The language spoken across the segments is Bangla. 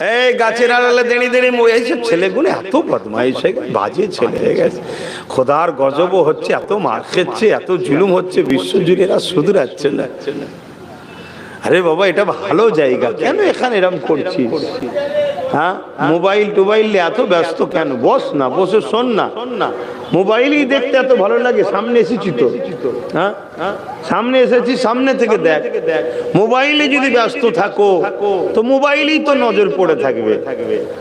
এই গাছের আড়ালে দেড়ি দেড়ি এইসব ছেলেগুলো এত বদমাইশ হয়ে গেছে, বাজে ছেলে হয়ে গেছে। খোদার গজবও হচ্ছে এত মার খেচ্ছে এত জুলুম হচ্ছে বিশ্বজুড়ে এরা শুধরাচ্ছে না। আরে বাবা এটা ভালো জায়গা। কেন এখানে এরম করছিস? হ্যাঁ? মোবাইল টোবাইল এত ব্যস্ত কেন? বস না, বসে শোন না। মোবাইলই দেখতে এত ভালো লাগে, সামনে এসেছি তো। হ্যাঁ? সামনে এসেছি, সামনে থেকে দেখ। মোবাইলে যদি ব্যস্ত থাকো, তো মোবাইলেই তো নজর পড়ে থাকবে।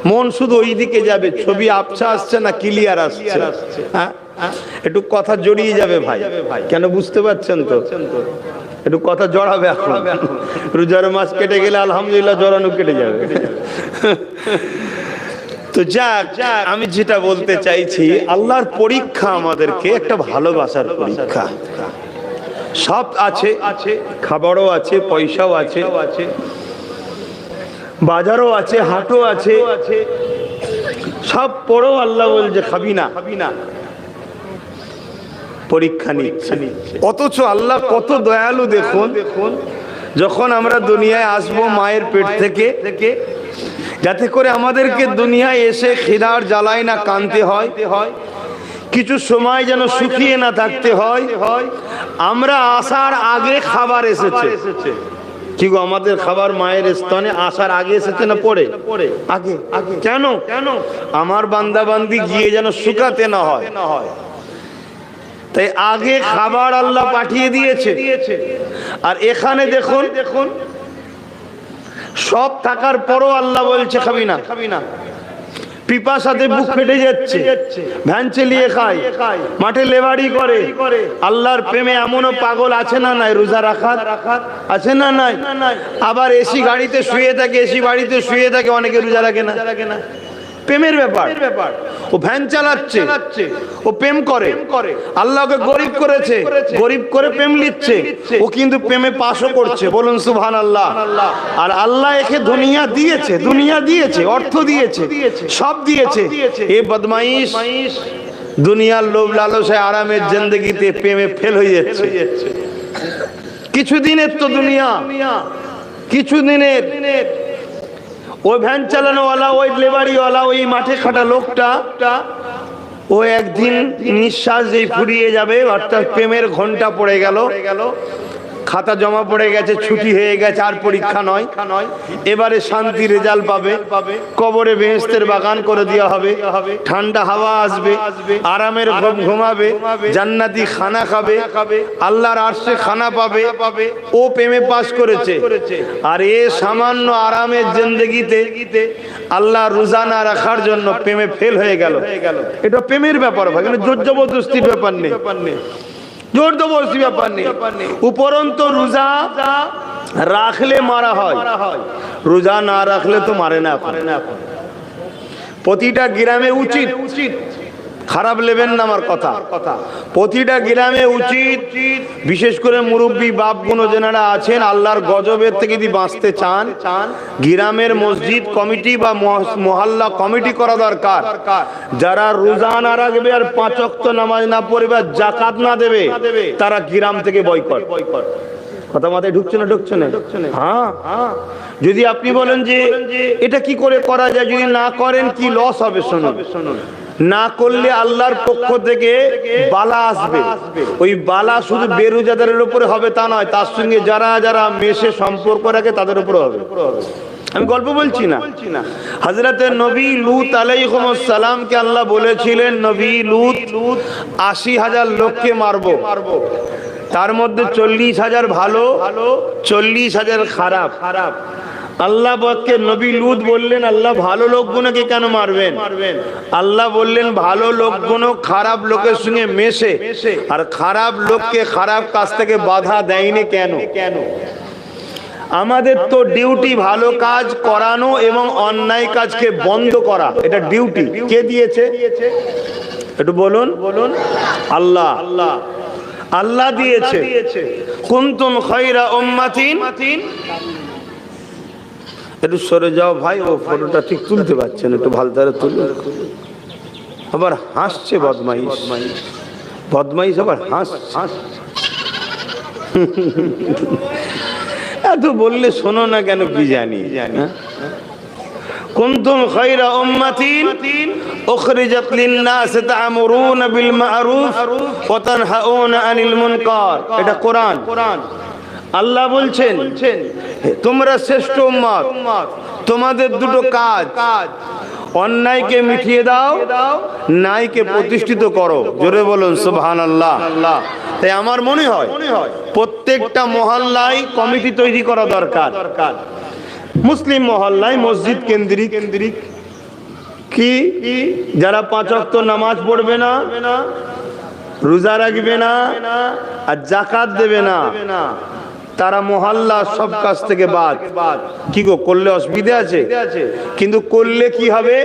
মন শুধু ওই দিকে যাবে, ছবি আবছা আসছে না ক্লিয়ার আসছে? হ্যাঁ? একটু কথা জড়িয়ে যাবে ভাই। কেন বুঝতে পারছেন তো? একটু কথা জড়াবে এখন। রোজার মাস কেটে গেলে আলহামদুলিল্লাহ জড়ানো কেটে যাবে। তো যাক যাক আমি যেটা বলতে চাইছি আল্লাহর পরীক্ষা আমাদেরকে একটা ভালোবাসার পরীক্ষা। সব আছে আছে খাবারও আছে পয়সাও আছে বাজারও আছে হাটও আছে। সব পরেও আল্লাহ বলছে খাবি না। খাবি না। পরীক্ষা নিচ্ছে। অথচ আল্লাহ কত দয়ালু দেখুন দেখুন। যখন আমরা দুনিয়ায় আসব মায়ের পেট থেকে যাতে করে আমাদেরকে দুনিয়ায় এসে খিদার জ্বালায় না কানতে হয়। কিছু সময় যেন শুকিয়ে না থাকতে হয়। আমরা আসার আগে খাবার এসেছে। কি গো আমাদের খাবার মায়ের স্তনে আসার আগে এসেছে না পরে? আগে কেন কেন? আমার বান্দাবান্দি গিয়ে যেন শুকাতে না হয়। না হয়। তাই আগে খাবার আল্লাহ পাঠিয়ে দিয়েছে। আর এখানে দেখুন দেখুন সব থাকার পরও আল্লাহ বলছে খাবি না খাবি না পিপাসাতে বুক ফেটে যাচ্ছে ভ্যান চালিয়ে খায় মাঠে লেবাড়ি করে আল্লাহর প্রেমে এমনও পাগল আছে না নাই রোজা রাখার আছে না নাই? আবার এসি গাড়িতে শুয়ে থাকে এসি বাড়িতে শুয়ে থাকে অনেকে রোজা রাখে না। প্রেমের ব্যাপার। ও ভ্যান চালাচ্ছে। ও প্রেম করে। আল্লাহকে গরিব করেছে। গরিব করে প্রেম লিখছে। ও কিন্তু প্রেমে পাশও করছে। বলুন সুবহান আল্লাহ আর আল্লাহ একে দুনিয়া দিয়েছে। দুনিয়া দিয়েছে। অর্থ দিয়েছে। সব দিয়েছে। এ বদমাইশ। দুনিয়ার লোভ লালসায় আরামের জিন্দগিতে প্রেমে ফেল হয়ে যাচ্ছে। কিছুদিনের তো দুনিয়া। কিছুদিনের ওই ভ্যান চালানোওয়ালা, ওই লেবারিওয়ালা ওই মাঠে খাটা লোকটা, ও একদিন নিঃশ্বাস যে ফুরিয়ে যাবে, অর্থাৎ প্রেমের ঘণ্টা পড়ে গেল। খাতা জমা পড়ে গেছে ছুটি হয়ে গেছে আর পরীক্ষা নয়। এবারে শান্তি রেজাল্ট পাবে। কবরে বেহেস্তের বাগান করে দেওয়া হবে। ঠান্ডা হাওয়া আসবে। আরামের ঘুম ঘুমাবে। জান্নাতি খানা খাবে। আল্লাহর আরশে খানা পাবে। ও প্রেমে পাস করেছে। আর এ সামান্য আরামের জিন্দগিতে আল্লাহ রোজানা রাখার জন্য প্রেমে ফেল হয়ে গেল। এটা প্রেমের ব্যাপার ভাই জোর জবরদস্তির ব্যাপার নেই। জোর বলছি ব্যাপার নেই। উপরন্ত রোজা রাখলে মারা হয়। রোজা না রাখলে তো মারে না। প্রতিটা গ্রামে উচিত উচিত। খারাপ নেবেন না আমার কথা। প্রতিটা গ্রামে উচিত, বিশেষ করে মুরব্বী বাপ গুণ যেনারা আছেন, আল্লাহর গজবের থেকে যদি বাঁচতে চান, গ্রামের মসজিদ কমিটি বা মহ- মহল্লা কমিটি করা দরকার। যারা রোজা না রাখবে আর পাঁচ ওয়াক্ত নামাজ না পড়বে আর জাকাত না দেবে, তারা গ্রাম থেকে বয়কট। কথা মাথায় ঢুকছে না ঢুকছে না? হ্যাঁ? যদি আপনি বলেন যে এটা কি করে করা যায়, যদি না করেন কি লস হবে, শুনুন। না করলে আল্লাহর পক্ষ থেকে বালা আসবে। ওই বালা শুধু বেরোজাদারের উপরে হবে তা নয়, তার সঙ্গে যারা যারা মেশে সম্পর্ক রাখে তাদের উপরে হবে। আমি গল্প বলছি না। হাজরাতে নবী লুত আলাইসালামকে আল্লাহ বলেছিলেন, নবী লুত, আশি হাজার লোককে মারবো। তার মধ্যে চল্লিশ হাজার ভালো, চল্লিশ হাজার খারাপ খারাপ। আল্লাহ বককে নবী লুত বললেন, আল্লাহ ভালো লোকগুলোকে কেন মারবেন? আল্লাহ বললেন, ভালো লোকগুলো খারাপ লোকের সঙ্গে মেশে, আর খারাপ লোককে খারাপ কাজ থেকে বাধা দেয়নি কেন? কেন আমাদের তো ডিউটি ভালো কাজ করানো এবং অন্যায় কাজকে বন্ধ করা, এটা ডিউটি। কে দিয়েছে? একটু বলুন। বলুন আল্লাহ। আল্লাহ আল্লাহ দিয়েছে। কুন্তুম খৈরা উম্মাতিন একটু সরে যাও ভাই, ও ফটোটা ঠিক তুলতে পারছেন একটু ভালো তারা তুলুন। আবার হাসছে বদমাইশ। বদমাইশ আবার হাস হাস এত বললে শোনো না কেন, কি জানি জানি মুনকার। এটা কোরআন। আল্লাহ বলছেন, তোমরা শ্রেষ্ঠ উম্মত তোমাদের দুটো কাজ। অন্যায়কে মিটিয়ে দাও, ন্যায়কে প্রতিষ্ঠিত করো। জোরে বলুন সুবহান আল্লাহ তাই আমার মনে হয়, প্রত্যেকটা মহল্লায় কমিটি তৈরি করা দরকার। মুসলিম মহল্লায় মসজিদ কেন্দ্রিক। কেন্দ্রিক কি? যারা পাঁচ ওয়াক্ত নামাজ পড়বে না, রোজা রাখবে না, আর জাকাত দেবে না তারা মহল্লা সব কাজ থেকে বাদ। কি গো, করলে অসুবিধা আছে? কিন্তু করলে কি হবে?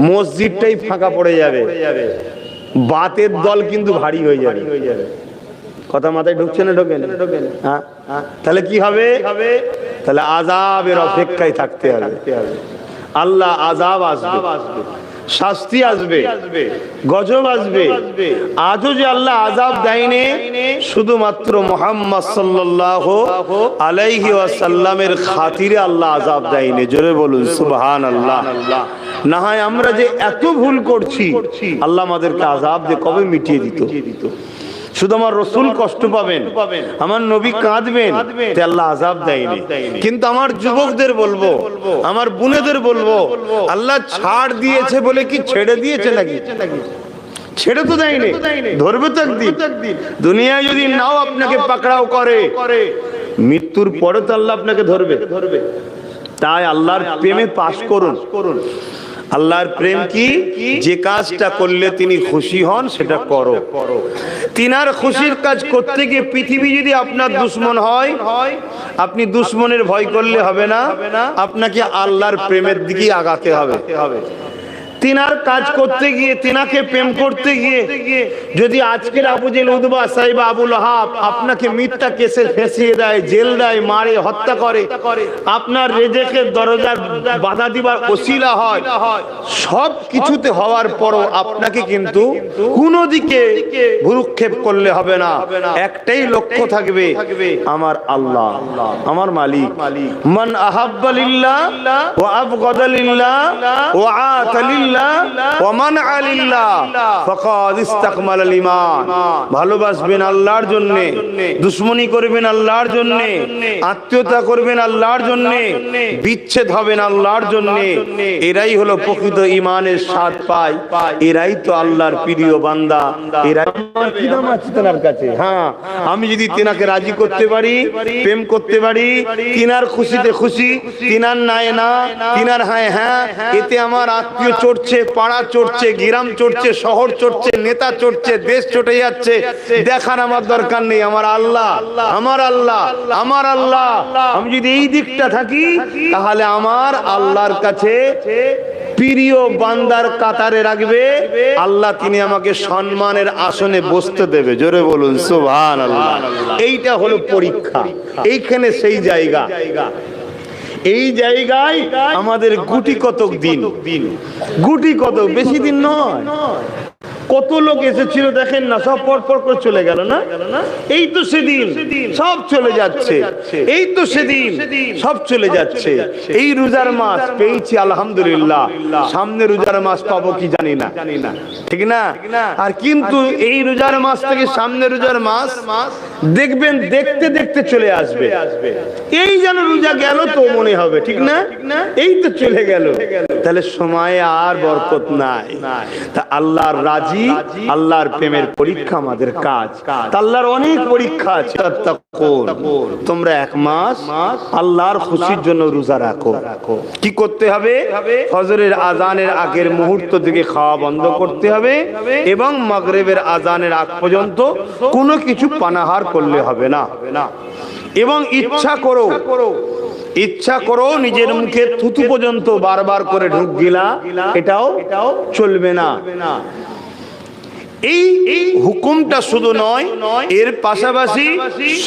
মসজিদটাই ফাঁকা পড়ে যাবে। বাতের দল কিন্তু ভারী হয়ে যাবে। কথা মাথায় ঢুকছে না ঢোকে হ্যাঁ? তাহলে কি হবে? তাহলে আজাবের অপেক্ষায় থাকতে হবে। আল্লাহ আজাব আসবে। শাস্তি আসবে, গজব আসবে। আজও যে আল্লাহ আজাব দেয়নি, শুধুমাত্র মোহাম্মদ সাল্লাহ আলাইহি ওয়াসাল্লামের খাতিরে আল্লাহ আজাব দেয়নি। জোরে বলুন সুবহান আল্লাহ না হয় আমরা যে এত ভুল করছি, আল্লাহ আমাদেরকে আজাব যে কবে মিটিয়ে দিত? শুধু আমার রসুল কষ্ট পাবেন আমার নবী কাঁদবেন আল্লাহ আজাব দেয়নি। কিন্তু আমার যুবকদের বলব আমার বোনেদের বলব আল্লাহ ছাড় দিয়েছে বলে কি ছেড়ে দিয়েছে নাকি? ছেড়ে তো দেয়নি। ধরবে তো একদিন। দুনিয়ায় যদি নাও আপনাকে পাকড়াও করে মৃত্যুর পরে তো আল্লাহ আপনাকে ধরবে। ধরবে। তাই আল্লাহর প্রেমে পাশ করুন। করুন। আল্লাহর প্রেম কি? যে কাজটা করলে তিনি খুশি হন সেটা করো। তিনার খুশির কাজ করতে গিয়ে পৃথিবী যদি আপনার দুশ্মন হয় আপনি দুশ্মনের ভয় করলে হবে না। আপনাকে আল্লাহর প্রেমের দিকে আগাতে হবে। তিনার কাজ করতে গিয়ে, তিনাকে প্রেম করতে গিয়ে, যদি আজকের আবু জেল উদবা সাহেব আবুল হাব আপনাকে মিথ্যা কেসে ফেসিয়ে দেয়, জেল দেয়, মারে, হত্যা করে, আপনার রেজেকের দরজার বাধা দিবার ওসিলা হয়, সব কিছুতে হওয়ার পরও আপনাকে কিন্তু কোনো দিকে ভুরুক্ষেপ করলে হবে না। একটাই লক্ষ্য থাকবে, আমার আল্লাহ, আমার মালিক। মান আহাব্বালিল্লাহ ও আবগদালিল্লাহ ও আতালিল্লাহ ভালোবাসবেন আল্লাহর জন্য। দুশ্মনী করবেন আল্লাহর জন্য। আত্মীয়তা করবেন আল্লাহর জন্য। বিচ্ছেদ হবেন আল্লাহর জন্য। এরাই হলো প্রকৃত স্বাদ পায়। এরাই তো আল্লাহর প্রিয় বান্দা। হ্যাঁ আমি যদি তেনাকে রাজি করতে পারি, প্রেম করতে পারি, তিনার খুশিতে খুশি, তিনার নাই না, তিনার হ্যাঁ হ্যাঁ এতে আমার আত্মীয় চড়ছে পাড়া চড়ছে গ্রাম চড়ছে শহর চড়ছে নেতা চড়ছে দেশ চটে যাচ্ছে। দেখার আমার দরকার নেই আমার আল্লাহ আমার আল্লাহ আমার আল্লাহ আমি যদি এই দিকটা থাকি তাহলে আমার আল্লাহর কাছে প্রিয় বান্দার কাতারে রাখবে। আল্লাহ তিনি আমাকে সম্মানের আসনে বসতে দেবে। জোরে বলুন সুবহান আল্লাহ এইটা হলো পরীক্ষা। এইখানে সেই জায়গা। এই জায়গায় আমাদের গুটি কতক দিন? গুটি কতক? বেশি দিন নয়। কত লোক এসেছিল দেখেন না সব পর পর করে চলে গেল না? এই তো সেদিন সব চলে যাচ্ছে। এই তো সেদিন সব চলে যাচ্ছে। এই রোজার মাস পেয়েছি আলহামদুলিল্লাহ। সামনে রোজার মাস পাবো কি জানি না। ঠিক না? আর কিন্তু এই রোজার মাস থেকে সামনে রোজার মাস দেখবেন দেখতে দেখতে চলে আসবে। এই যেন রোজা গেল তো মনে হবে ঠিক না? এই তো চলে গেল। তাহলে সময়ে আর বরকত নাই। তা আল্লাহর রাজি আল্লাহর প্রেমের পরীক্ষা আমাদের কাজ। আল্লাহর অনেক পরীক্ষা আছে। তোমরা এক মাস আল্লাহর খুশির জন্য রোজা রাখো। কি করতে হবে? ফজরের আজানের আগের মুহূর্ত থেকে খাওয়া বন্ধ করতে হবে এবং মাগরেবের আজানের আগ পর্যন্ত কোনো কিছু পানাহার করলে হবে না। এবং ইচ্ছা করো ইচ্ছা করো নিজের মুখে থুতু পর্যন্ত বারবার করে ঢুক গিলা, এটাও চলবে না। এই হুকুমটা শুধু নয়, এর পাশাপাশি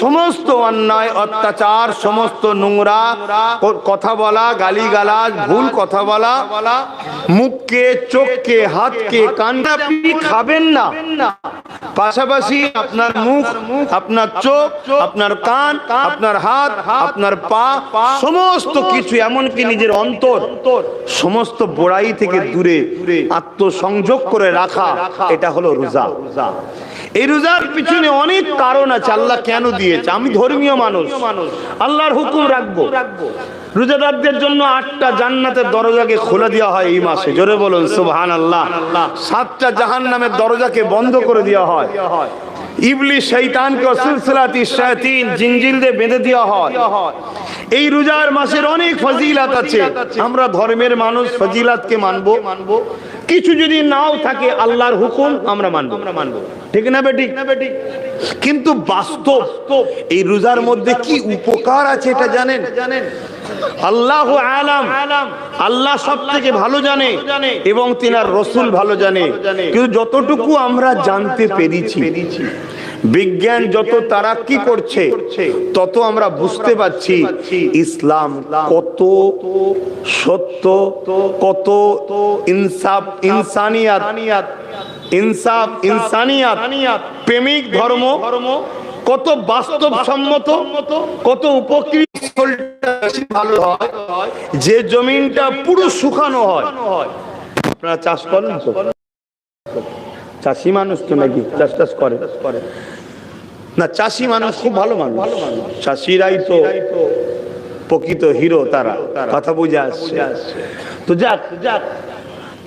সমস্ত অন্যায়, অত্যাচার, সমস্ত নোংরা কথা বলা, গালিগালাজ, ভুল কথা বলা, মুখকে, চোখকে, হাতকে কানটা খাবেন না। পাশাপাশি আপনার মুখ, আপনার চোখ, আপনার কান, আপনার হাত, আপনার পা, সমস্ত কিছু, এমনকি নিজের অন্তর, সমস্ত বড়াই থেকে দূরে আত্মসংযোগ করে রাখা, এটা হলো রোজা। এই রোজার পিছনে অনেক কারণ আছে, আল্লাহ কেন দিয়েছে? আমি ধর্মীয় মানুষ। আল্লাহর হুকুম রাখব। রোজাদারদের জন্য আটটা জান্নাতের দরজাকে খুলে দেওয়া হয় এই মাসে। জোরে বলুন সুবহান আল্লাহ সাতটা জাহান নামের দরজাকে বন্ধ করে দেওয়া হয়। ইবলি অনেক ফজিলাত আছে। আমরা ধর্মের মানুষ, ফজিলাতকে মানবো। মানবো কিছু যদি নাও থাকে, আল্লাহর হুকুম আমরা মানবো। আমরা মানবো ঠিক না বেটি? কিন্তু বাস্তব, এই রোজার মধ্যে কি উপকার আছে এটা জানেন জানেন? আল্লাহ আলাম। আল্লাহ সব থেকে ভালো জানে। এবং তিনার রসুল ভালো জানে। কিন্তু যতটুকু আমরা জানতে পেরেছি বিজ্ঞান যত তারাক্কি করছে তত আমরা বুঝতে পারছি ইসলাম কত সত্য কত ইনসাফ ইনসানিয়াত ইনসাফ ইনসানিয়াত প্রেমিক ধর্ম কত বাস্তব সম্মত কত উপকৃত ভালো হয়, যে জমিনটা পুরো শুকানো হয়। আপনারা চাষ করেন চাষি মানুষ তো নাকি চাষ টাস করে? না, চাষি মানুষ খুব ভালো মানুষ। চাষিরাই তো প্রকৃত হিরো তারা। কথা বুঝে আসছে। তো যাক যাক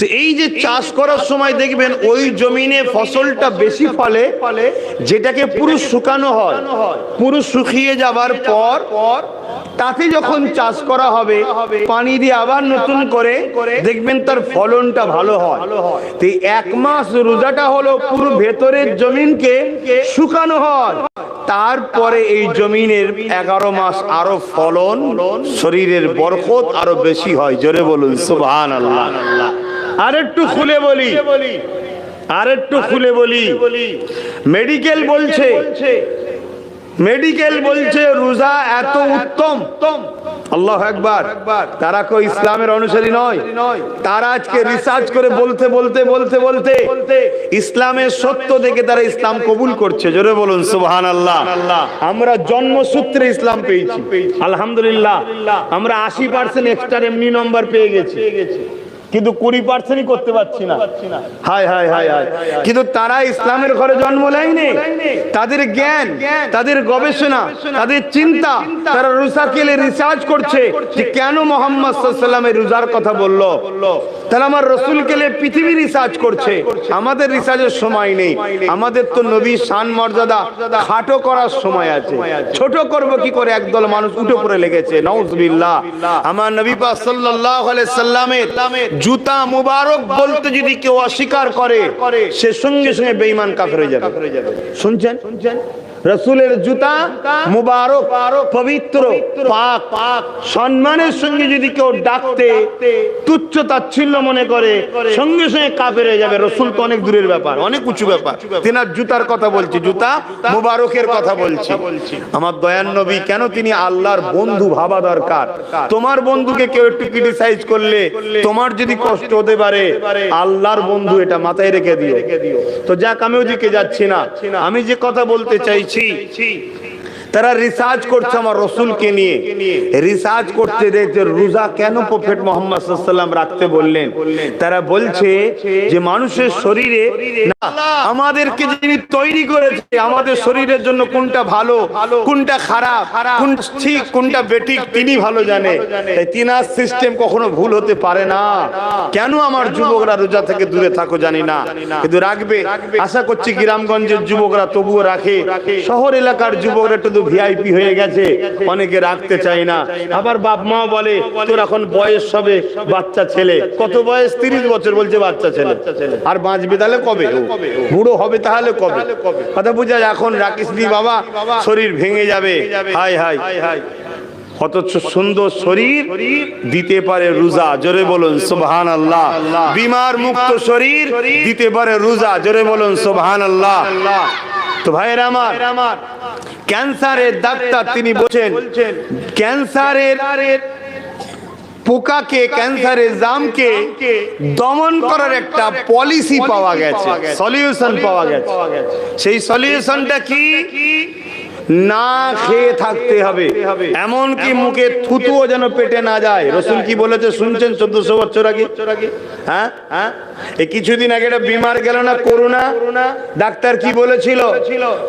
তো এই যে চাষ করার সময় দেখবেন ওই জমিনে ফসলটা বেশি ফলে ফলে যেটাকে পুরো শুকানো হয় পুরো শুকিয়ে যাবার পর তাতে যখন চাষ করা হবে, পানি দিয়ে আবার নতুন করে দেখবেন তার ফলনটা ভালো হয়। তো এক মাস রোজাটা হলো পুরো ভেতরের জমিনকে শুকানো হয়। তারপরে এই জমিনের এগারো মাস আরও ফলন, শরীরের বরকত আরও বেশি হয়। জোরে বলুন সুবহান আল্লাহ আর একটু খুলে বলি। আর একটু খুলে বলি। মেডিকেল বলছে। মেডিকেল বলছে রোজা এত উত্তম। আল্লাহ একবার তারা কেউ ইসলামের অনুসারী নয়। তারা আজকে রিসার্চ করে বলতে বলতে বলতে বলতে। ইসলামের সত্য দেখে তারা ইসলাম কবুল করছে। জোরে বলুন সুবহান আল্লাহ আমরা জন্মসূত্রে ইসলাম পেয়েছি। আলহামদুলিল্লাহ। আমরা আশি পার্সেন্ট এক্সট্রা এমনি নম্বর পেয়ে গেছি। কিন্তু কুড়ি পার্সেন্টই করতে পারছি না। হাই হাই হাই হাই কিন্তু তারা ইসলামের ঘরে জন্ম নেয়নি। তাদের জ্ঞান, তাদের গবেষণা, তাদের চিন্তা, তারা রুসাকেলে রিসার্চ করছে যে কেন মোহাম্মদ সাল্লামের রোজার কথা বলল। তাহলে আমার রসুল কেলে পৃথিবী রিসার্চ করছে। আমাদের রিসার্চের সময় নেই। আমাদের তো নবী শান মর্যাদা খাটো করার সময় আছে। ছোট করব কি করে? একদল মানুষ উঠে পড়ে লেগেছে। নওজবিল্লাহ আমার নবী পাক সাল্লাল্লাহু আলাইহি সাল্লামের জুতা মুবারক বলতে যদি কেউ অস্বীকার করে, সে সঙ্গে সঙ্গে বেঈমান কাফের হয়ে যাবে। শুনছেন শুনছেন? রসুলের জুতা মুবারক, পবিত্র, পাক। পাক সম্মানের সঙ্গে যদি কেউ ডাকতে তুচ্ছ তাচ্ছিল্য মনে করে, সঙ্গে সঙ্গে হয়ে যাবে। রসুল তো অনেক দূরের ব্যাপার, অনেক উঁচু ব্যাপার। তেনার জুতার কথা বলছি, জুতা মুবারকের কথা বলছি। আমার দয়ান নবী, কেন তিনি আল্লাহর বন্ধু ভাবা দরকার? তোমার বন্ধুকে কেউ একটু ক্রিটিসাইজ করলে, তোমার যদি কষ্ট হতে পারে, আল্লাহর বন্ধু এটা মাথায় রেখে দিও। তো যাক আমি ওদিকে যাচ্ছি না। আমি যে কথা বলতে চাইছি sí, sí. তারা রিসার্চ করছে আমার রসুলকে নিয়ে। রিসার্চ করতে দেখছে রোজা কেন প্রফেট মোহাম্মদ সাল্লাম রাখতে বললেন? তারা বলছে যে মানুষের শরীরে আমাদেরকে যিনি তৈরি করেছে, আমাদের শরীরের জন্য কোনটা ভালো, কোনটা খারাপ কোন ঠিক, কোনটা বেঠিক, তিনি ভালো জানে। তাই তিনার সিস্টেম কখনো ভুল হতে পারে না। কেন আমার যুবকরা রোজা থেকে দূরে থাকো জানি না। কিন্তু রাখবে। আশা করছি গ্রামগঞ্জের যুবকরা তবুও রাখে। শহর এলাকার যুবকরা একটু ভিআইপি হয়ে গেছে, অনেকে রাখতে চায় না। আবার বাপ মা বলে, তোর এখন বয়স হবে বাচ্চা ছেলে। কত বয়স? তিরিশ বছর, বলছে বাচ্চা ছেলে। আর বাঁচবে তাহলে কবে? বুড়ো হবে তাহলে কবে? কথা বুঝা, এখন রাখিস বাবা, শরীর ভেঙে যাবে। High high. হাই অথচ সুন্দর শরীর দিতে পারে রোজা, জোরে বলুন সুবহান আল্লাহ বিমার মুক্ত শরীর দিতে পারে রোজা, জোরে বলুন সুবহান আল্লাহ তো ভাইয়ের আমার ক্যান্সারের ডাক্তার তিনি বলছেন ক্যান্সারের পোকাকে ক্যান্সারের জামকে দমন করার একটা পলিসি পাওয়া গেছে সলিউশন পাওয়া গেছে। সেই সলিউশনটা কি? না খেয়ে থাকতে হবে। এমন কি মুখে থুতুও যেন পেটে না যায়। রসুল কি বলেছে শুনছেন চোদ্দশো বছর আগে? হ্যাঁ? হ্যাঁ? এই কিছুদিন আগে একটা বিমার গেল না করোনা ডাক্তার কি বলেছিল?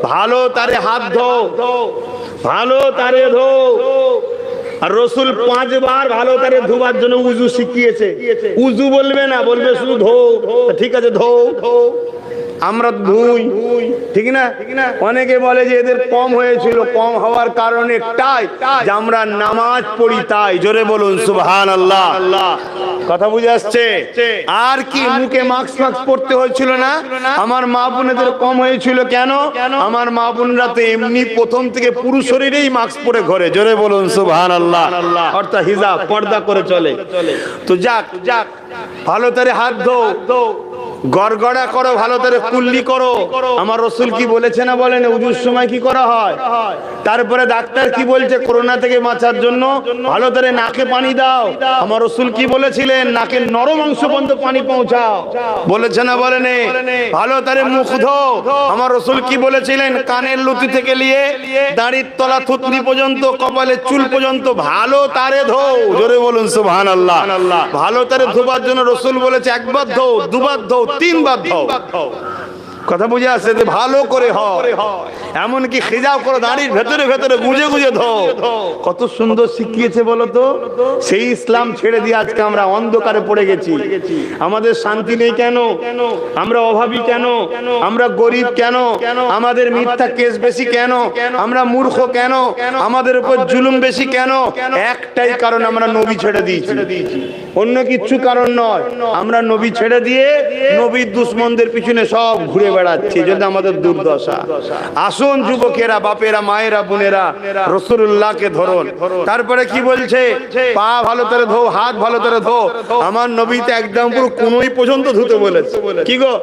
ভালো তারে হাত ধো ভালো তারে ধো আর রসুল পাঁচবার ভালো তারে ধোবার জন্য উজু শিখিয়েছে। উজু বলবে না, বলবে শুধু ধো ঠিক আছে ধো ধো আমরা ধুই ঠিক না? অনেকে বলে যে এদের কম হয়েছিল কম হওয়ার কারণে একটাই যে আমরা নামাজ পড়ি তাই। জোরে বলুন সুবহান আল্লাহ কথা বুঝে আসছে? আর কি মুখে মাস্ক মাস্ক পড়তে হয়েছিল না? আমার মা বোনেদের কম হয়েছিল কেন? আমার মা বোনরা তো এমনি প্রথম থেকে পুরো শরীরেই মাস্ক পরে ঘরে। জোরে বলুন সুবহান আল্লাহ অর্থাৎ হিজাব পর্দা করে চলে। তো যাক যাক ভালো করে হাত ধো। গড়গড়া করো, ভালো করে কুল্লি করো। আমার রসুল কি বলেছে না বলেন? উজুর সময় কি করা হয়? তারপরে ডাক্তার কি বলছে করোনা থেকে বাঁচার জন্য? ভালো করে নাকে পানি দাও। আমার রসুল কি বলেছিলেন? নাকে নরম অংশ পর্যন্ত পানি পৌঁছাও। বলেছে না বলেন? ভালো করে মুখ ধো আমার রসুল কি বলেছিলেন? কানের লুতি থেকে নিয়ে দাড়ির তলা থুতনি পর্যন্ত, কপালের চুল পর্যন্ত ভালো তারে ধো জোরে বলুন সুবহান আল্লাহ ভালো তারে ধোবার জন্য রসুল বলেছে, একবার ধো দুবার ধো তিনবার ধো কথা বুঝে আসছে যে ভালো করে হয়। এমনকি খিজাব করে দাঁড়ির ভেতরে ভেতরে গুজে গুজে ধো। কত সুন্দর শিখিয়েছে বলো তো সেই ইসলাম ছেড়ে দিয়ে আজকে আমরা অন্ধকারে পড়ে গেছি। আমাদের শান্তি নেই কেন? আমরা অভাবী কেন? আমরা গরিব কেন? আমাদের মিথ্যা কেস বেশি কেন? আমরা মূর্খ কেন? আমাদের উপর জুলুম বেশি কেন? একটাই কারণ আমরা নবী ছেড়ে দিয়েছি। অন্য কিচ্ছু কারণ নয়। আমরা নবী ছেড়ে দিয়ে নবীর দুশ্মনদের পিছনে সব ঘুরে বেড়াচ্ছি যদি আমাদের দুর্দশা। আসুন যুবকেরা, বাপেরা, মায়েরা, বোনেরা রসুল্লাহকে ধরুন। তারপরে কি বলছে? পা ভালো করে ধো, হাত ভালো করে ধো। আমার নবীতে একদম পুরো কোনোই পর্যন্ত ধুতে বলেছে। কি গো?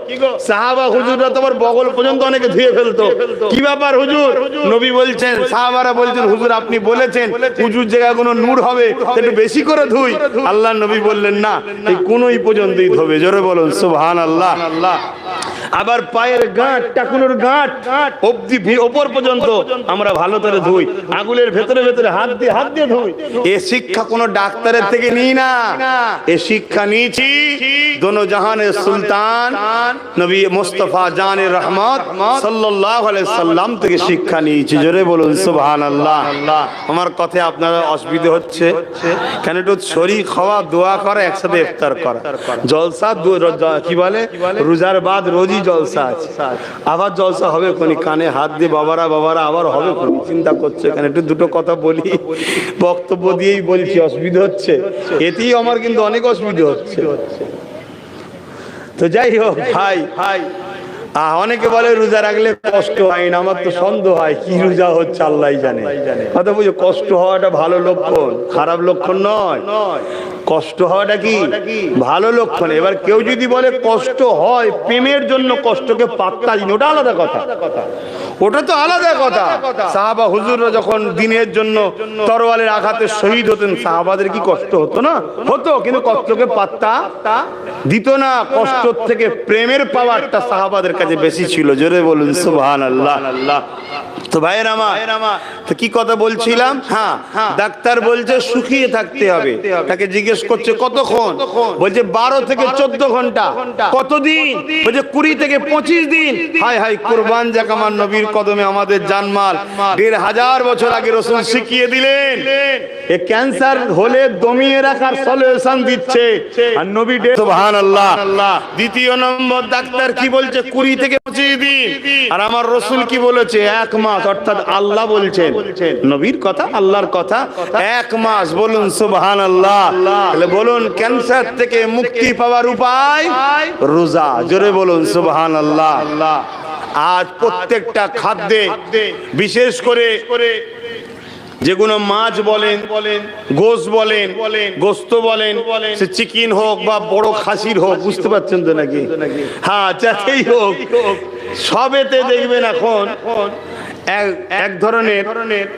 সাহাবা হুজুররা তোমার বগল পর্যন্ত অনেকে ধুয়ে ফেলতো। কি ব্যাপার হুজুর? নবী বলছেন, সাহাবারা বলছেন, হুজুর, আপনি বলেছেন হুজুর জায়গা কোনো নূর হবে একটু বেশি করে ধুই। আল্লাহ নবী বললেন, না, এই কোনোই পর্যন্তই ধোবে। জোরে বলুন সুবহান আল্লাহ আল্লাহ আবার পায়ের গাঁট, টাকুনোর গাঁট অবধি ভি- ওপর পর্যন্ত আমরা ভালো করে ধুই। আগুলের ভেতরে ভেতরে হাত দিয়ে হাত দিয়ে ধুই। এ শিক্ষা কোনো ডাক্তারের থেকে নিই না। এ শিক্ষা নিয়েছি দোনো জাহানের সুলতান, নবী মুস্তফা জানের রহমত সাল্লাল্লাহু আলাইহি সাল্লাম থেকে শিক্ষা নিয়েছি। জোরে বলুন, সুবহানাল্লাহ। আমার কথায় আপনারা অসুবিধা হচ্ছে? কেন একটু শরীর খাওয়া দোয়া করা, একসাথে ইফতার করা। জলসা কি বলে? রোজার বাদ রোজই জলসা আছে। আবার জলসা হবে কোনি কানে হাত দিয়ে বাবারা বাবারা, আবার হবে কোনি চিন্তা করছে এখানে? একটু দুটো কথা বলি। বক্তব্য দিয়েই বলছি, অসুবিধা হচ্ছে। এতেই আমার কিন্তু অনেক অসুবিধা হচ্ছে। তো যাই হোক ভাই ভাই অনেকে বলে রোজা রাখলে কষ্ট হয় না, আমার তো সন্দেহ হয়, কি রোজা হচ্ছে, আল্লাহ জানে। কথা বুঝো কষ্ট হওয়াটা ভালো লক্ষণ, খারাপ লক্ষণ নয়। কষ্ট হওয়াটা কি? ভালো লক্ষণ। এবার কেউ যদি বলে কষ্ট হয়, প্রেমের জন্য কষ্টকে পাত্তা দিন, ওটা আলাদা কথা। ওটা তো আলাদা কথা। সাহাবা হুজুররা যখন দিনের জন্য তরোয়ালের আঘাতে শহীদ হতেন, সাহাবাদের কি কষ্ট হতো না? হতো, কিন্তু কষ্টকে পাত্তা দিত না। কষ্ট থেকে প্রেমের পাওয়ারটা সাহাবাদের কাছে বেশি ছিল। জোরে বলুন সুবহান আল্লাহ আল্লাহ তো ভাইয়ের আমার তো কি কথা বলছিলাম? হ্যাঁ ডাক্তার বলছে শুকিয়ে থাকতে হবে। তাকে জিজ্ঞেস করছে কতক্ষণ? বলছে বারো থেকে চোদ্দ ঘণ্টা। কতদিন? বলছে কুড়ি থেকে পঁচিশ দিন। হাই হাই কোরবান যাক আমার নবীর কদমে আমাদের জানমাল। দেড় হাজার বছর আগে রসুন শিখিয়ে দিলেন। এ ক্যান্সার হলে দমিয়ে রাখার সলিউশন দিচ্ছে। আর নবী সুবহান আল্লাহ দ্বিতীয় নম্বর ডাক্তার কি বলছে? কুড়ি থেকে পঁচিশ দিন। আর আমার রসুল কি বলেছে? এক মাস। অর্থাৎ আল্লাহ বলছেন নবীর কথা আল্লাহর কথা এক মাস বলুন সুবহান আল্লাহ। তাহলে বলুন ক্যান্সার থেকে মুক্তি পাওয়ার উপায়? রোজা। জোরে বলুন সুবহান আল্লাহ আজ প্রত্যেকটা খাদ্যে বিশেষ করে যেগুলো মাছ বলেন বলেন গোস বলেন বলেন গোস্ত বলেন, সে চিকেন হোক বা বড় খাসির হোক, বুঝতে পারছেন তো নাকি? হ্যাঁ যাতেই হোক, সবেতে দেখবেন এখন এক- ধরনের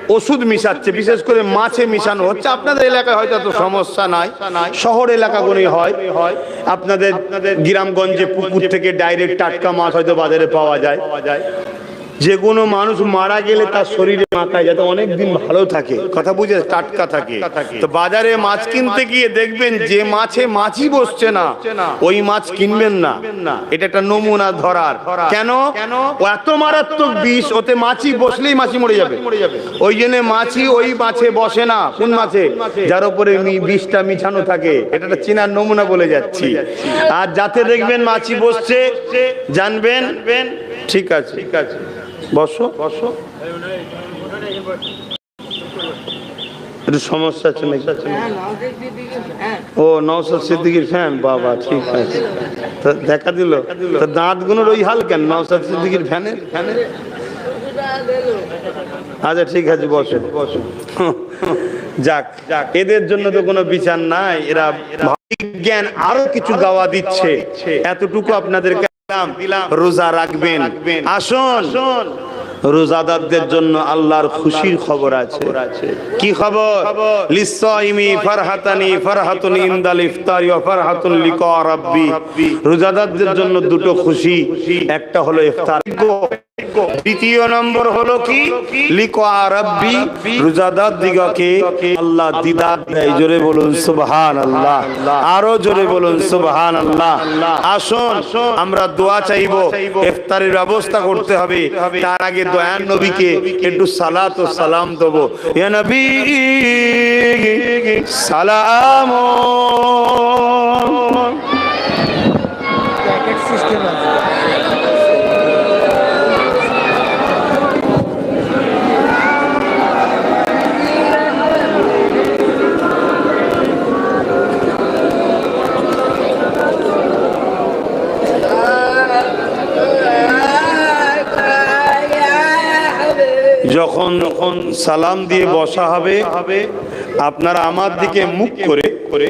ওষুধ মিশাচ্ছে, বিশেষ করে মাছে মিশানো হচ্ছে। আপনাদের এলাকায় হয়তো এত সমস্যা নাই, শহর এলাকাগুলি হয়। আপনাদের গ্রামগঞ্জে পুকুর থেকে ডাইরেক্ট টাটকা মাছ হয়তো বাজারে পাওয়া যায়। যে কোনো মানুষ মারা গেলে তার শরীরে মাথায় যাতে অনেক দিন ভালো থাকে। কথা বুঝে টাটকা থাকে। তো বাজারে মাছ কিনতে গিয়ে দেখবেন যে মাছে মাছই বসছে না, ওই মাছ কিনবেন না। এটা একটা নমুনা ধরার। কেন? এত মারাত্মক বিষ, ওতে মাছি বসলেই মাছি মরে যাবে। ওই জন্য মাছি ওই মাছে বসে না। কোন মাছে? যার উপরে বিষটা মিছানো থাকে। এটা একটা চেনার নমুনা বলে যাচ্ছি। আর যাতে দেখবেন মাছি বসছে, জানবেন ঠিক আছে। ঠিক আছে। বসো। বসো। একটু সমস্যা আছে নাকি? ও নওসাদ সিদ্দিকির ফ্যান বাবা ঠিক আছে। তা দেখা দিল? তা দাঁতগুলোর ওই হাল কেন নওসাদ সিদ্দিকির ফ্যানের ফ্যানের আচ্ছা ঠিক আছে বসো। বসো যাক যাক এদের জন্য তো কোনো বিচার নাই। এরা বিজ্ঞান আরও কিছু গাওয়া দিচ্ছে। এতটুকু আপনাদেরকে রোজা রাখবেন। আসুন। রোজাদারদের জন্য আল্লাহর খুশির খবর আছে। কি খবর? লিসাইমি ফারহাতানি ফারহাতুন ইনদাল ইফতারি ওয়া ফারহাতুন লিকা রাব্বি। রোজাদারদের জন্য দুটো খুশি। একটা হলো ইফতার। দ্বিতীয় নম্বর হলো কি? লিকা রাব্বি। রোজাদার দিগকে আল্লাহ দিদার দেয়। জোরে বলুন সুবহানাল্লাহ। আরও জোরে বলুন সুবহানাল্লাহ। আসুন আমরা দোয়া চাইব। ইফতারের ব্যবস্থা করতে হবে। তার আগে দয়ান নবীকে একটু সালাত ও সালাম দেবো। ইয়া নবী সালাম। যখন সালাম দিয়ে বসা হবে আপনারা আমার দিকে মুখ করে করে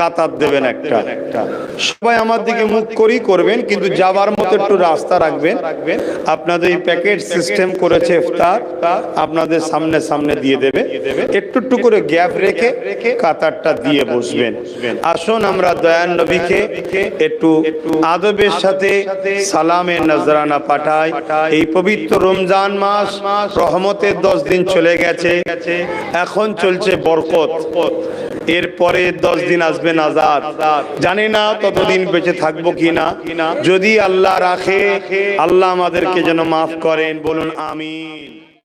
কাতার দেবেন একটা। সবাই আমার দিকে মুখ করেই করবেন, কিন্তু যাবার মতো একটু রাস্তা রাখবেন। আপনাদের এই প্যাকেট সিস্টেম করেছে ইফতার, আপনাদের সামনে সামনে দিয়ে দেবে। একটু একটু করে গ্যাপ রেখে কাতারটা দিয়ে বসবেন। আসুন আমরা দয়ান নবীকে একটু আদবের সাথে সালামের নজরানা পাঠাই। এই পবিত্র রমজান মাস রহমতের দশ দিন চলে গেছে। এখন চলছে বরকত। এরপরে দশ দিন আসবে নাজাদ। জানি না ততদিন বেঁচে থাকব কিনা। যদি আল্লাহ রাখে, আল্লাহ আমাদেরকে যেন মাফ করেন, বলুন আমিন।